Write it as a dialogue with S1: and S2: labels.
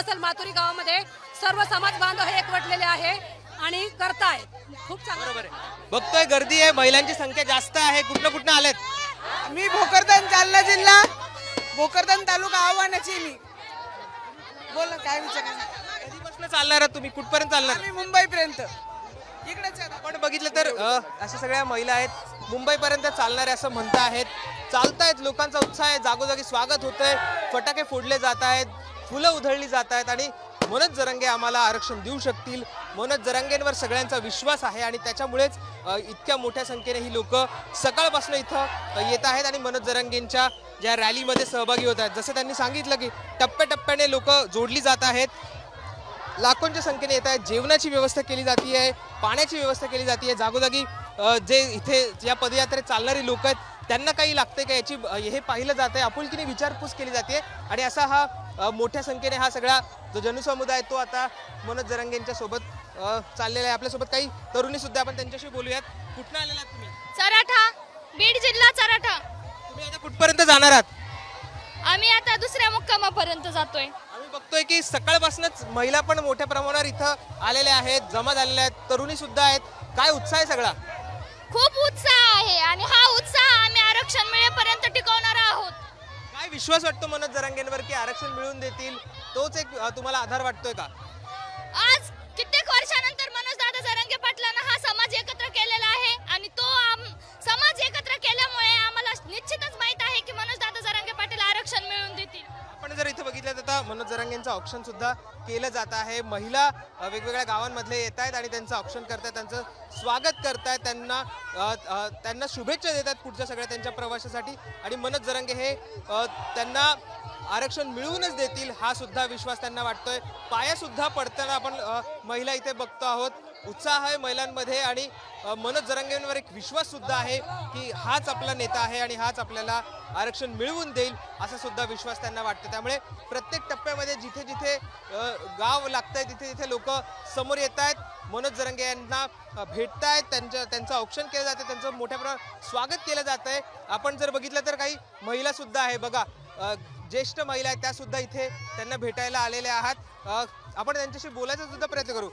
S1: असेल माथुरी गावामध्ये. सर्व समाज बांधव हे एकवटलेले आहे आणि करतायत खूप चांगलं.
S2: बरोबर आहे. बघतोय गर्दी आहे महिलांची संख्या जास्त आहे. कुठनं कुठनं आलेत?
S3: मी भोकरदन जालना जिल्हा. भोकरदन तालुका आव्हानाची मी. बोला काय
S2: कधीपासून चालणार आहात तुम्ही? कुठपर्यंत चालणार?
S3: आम्ही मुंबईपर्यंत. इकडेच आहे.
S2: आपण बघितलं तर अ, अशा सगळ्या महिला आहेत. मुंबईपर्यंत चालणारे असं म्हणता आहेत चालतायत लोकांचा उत्साह आहे. जागोजागी स्वागत होतंय. फटाके फोडले जात आहेत. फुलं उधळली जात आहेत आणि मनोज जरंगे आम्हाला आरक्षण देऊ शकतील. मनोज जरंगेंवर सगळ्यांचा विश्वास आहे आणि त्याच्यामुळेच इतक्या मोठ्या संख्येने ही लोक सकाळपासून इथं येत आहेत आणि मनोज जरंगेंच्या ज्या रॅलीमध्ये सहभागी होत आहेत. जसं त्यांनी सांगितलं की टप्प्याटप्प्याने लोक जोडली जात आहेत. लाखोंच्या संख्येने येत आहेत. जेवणाची व्यवस्था केली जाते आहे पाण्याची व्यवस्था केली जाते जागोजागी जे इथे या पदयात्रेत चालणारी लोक आहेत त्यांना काही लागते का याची हे पाहिलं जात आहे आपुलकीने विचारपूस केली जाते आणि असा हा मोठ्या संख्येने हा सगळा जो जनसमुदाय आहे तो आता मनोज जरंगेंच्या सोबत चाललेला आहे. आपल्यासोबत काही तरुणी सुद्धा आपण त्यांच्याशी बोलूयात. कुठनं आलेला आहात तुम्ही?
S4: चराठा बीड जिल्हा चराठा.
S2: तुम्ही आता कुठपर्यंत जाणार आहात?
S4: आम्ही आता दुसऱ्या मुक्कामापर्यंत जातोय.
S2: आम्ही बघतोय की सकाळपासूनच महिला पण मोठ्या प्रमाणावर इथं आलेल्या आहेत जमा झालेल्या आहेत तरुणी सुद्धा आहेत. काय उत्साह आहे सगळा?
S4: खूप उत्साह आहे आणि हा उत्साह आम्ही आरक्षण मिळेपर्यंत टिकवणार आहोत.
S2: विश्वास वाटतो मनोज जरांगेंवर की आरक्षण मिळवून देतील? तोच एक अ, तुम्हाला आधार वाटतोय का?
S4: आज कित्येक वर्षानंतर मनोज दादा जरंगे पाटलांना हा समाज एकत्र केलेला आहे आणि तो आम- समाज एकत्र केल्यामुळे आम्हाला निश्चितच
S2: आपण जर इथे बघितलं तर आता मनोज जरांगेंचं ऑप्शन सुद्धा केलं जात आहे. महिला वेगवेगळ्या गावांमधले येत आहेत आणि त्यांचं ऑप्शन करतायत त्यांचं स्वागत करतायत त्यांना त्यांना शुभेच्छा देतात पुढच्या सगळ्या त्यांच्या प्रवासासाठी. आणि मनोज जरंगे हे त्यांना आरक्षण मिळवूनच देतील हा सुद्धा विश्वास त्यांना वाटतोय. पायासुद्धा पडताना आपण महिला इथे बघतो आहोत. उत्साह आहे महिलांमध्ये आणि मनोज जरांगेंवर एक विश्वास सुद्धा आहे की हाच आपला नेता आहे आणि हाच आपल्याला आरक्षण मिळवून देईल असा सुद्धा विश्वास त्यांना वाटतो. त्यामुळे प्रत्येक टप्प्यामध्ये जिथे जिथे गाव लागत आहे तिथे तिथे लोक समोर येत आहेत मनोज जरंगे यांना अ, भेटतायत. त्यांच्या त्यांचं औक्षण केलं जातं त्यांचं मोठ्या प्रमाणात स्वागत केलं जात आहे आपण जर बघितलं तर काही महिला सुद्धा आहे. बघा ज्येष्ठ महिला आहेत त्यासुद्धा इथे त्यांना भेटायला आलेल्या आहात. आपण त्यांच्याशी बोलायचा सुद्धा प्रयत्न करू.